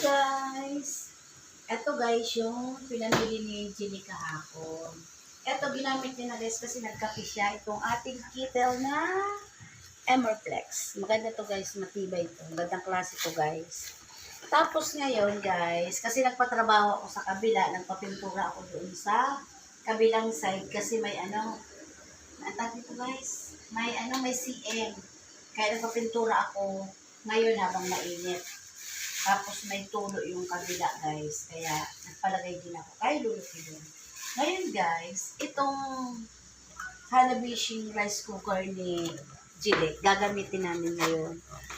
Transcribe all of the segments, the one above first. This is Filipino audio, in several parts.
guys yung pinamili ni Jenny kahapon. Ito ginamit niya na guys kasi nagkape siya. Itong ating kettle na Emerflex. Maganda to guys, matibay to. Magandang klase to guys. Tapos ngayon guys, kasi nagpatrabaho ako sa kabila, nagpapintura ako doon sa kabilang side kasi may ano, ang tawag dito guys, may ano, may CM. Kaya nagpapintura ako ngayon habang mainit. Tapos may tulo yung kabila guys. Kaya nagpalagay din ako. Kaya luluti doon. Ngayon guys, itong Hanabishi rice cooker ni Gillette, gagamitin namin ngayon.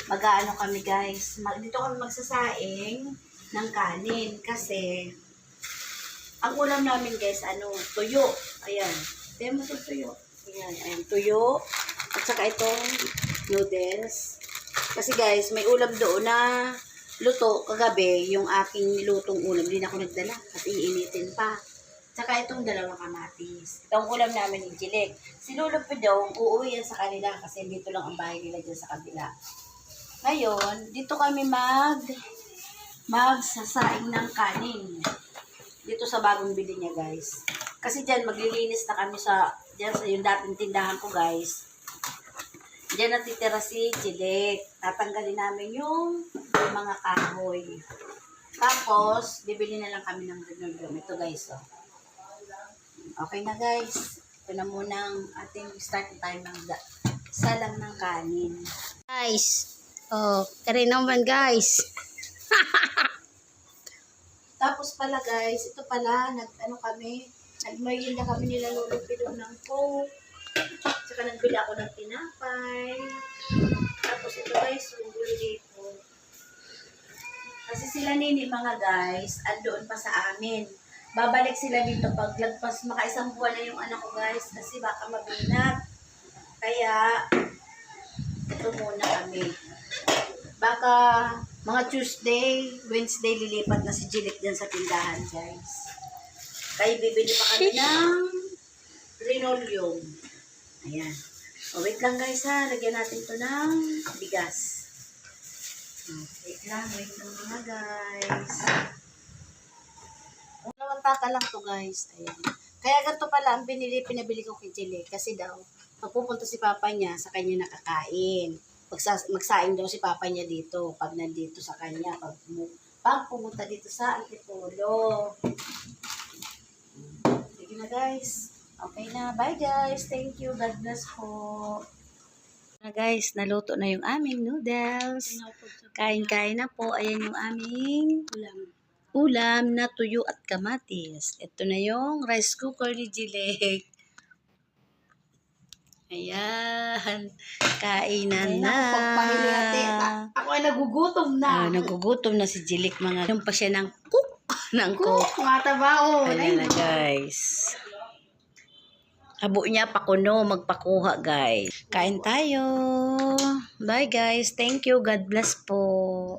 Mag-aano kami guys, mag, dito kami magsasaing ng kanin kasi ang ulam namin guys, ano, tuyo. Ayan. Tignan mo tuyo. Ayan, ayan, tuyo. At saka itong noodles. Kasi guys, may ulam doon na luto kagabi, yung aking nilutong ulam. Hindi na ako nagdala at iinitin pa. Tsaka itong dalawang kamatis. Itong ulam namin ni Jilek. Si Lolo daw, uuwi yan sa kanila kasi dito lang ang bahay nila dyan sa kabila. Ngayon, dito kami mag magsasaing ng kanin. Dito sa bagong bili niya, guys. Kasi dyan, maglilinis na kami sa, dyan sa yung dating tindahan ko, guys. Diyan natitira si Jilek. Tatanggalin namin yung mga kahoy. Tapos, bibili na lang kami ng ganun Ito guys, oh. Okay na guys. Ito na muna ang ating start tayo ng salang ng kanin. Guys. Oh, tari naman guys. Tapos pala guys, ito pala, nag, ano kami, nagmayin na kami nila lolo ng coke. Tsaka nagbili ako ng tinapay. Tapos ito guys, yung gulay dito. Kasi sila nini mga guys, andoon pa sa amin. Babalik sila dito pag lagpas, makaisang buwan na yung anak ko guys, kasi baka mabinat. Kaya, ito muna kami. Baka mga Tuesday, Wednesday lilipat na si Jilik dyan sa tindahan, guys. Kaya bibili pa kami ng linoleum. Ayan. O, wait lang guys ha. Lagyan natin to ng bigas. Wait lang, wait lang mga guys. Dalawang taka lang to guys. Ayan. Kaya ganito pala ang binili, pinabili ko kay Jilik. Kasi daw, pagpupunta si papa niya, sa kanya nakakain. Magsa, magsaing daw si papa niya dito pag nandito sa kanya. Pag, pag pumunta dito sa Antipolo. Sige na guys. Okay na. Bye guys. Thank you. God bless po. Na guys, naluto na yung aming noodles. Kain-kain na po. Ayan yung aming Ulam. ulam na tuyo at kamatis. Ito na yung rice cooker ni Jilek. Ayan. Kainan na. Ako ay nagugutom Ah, nagugutom na si Jilek mga. Yung pa siya ng cook. ng cook. Mga tabao. Ayan na guys. Habo niya pakuno, magpakuha guys. Kain tayo. Bye guys. Thank you. God bless po.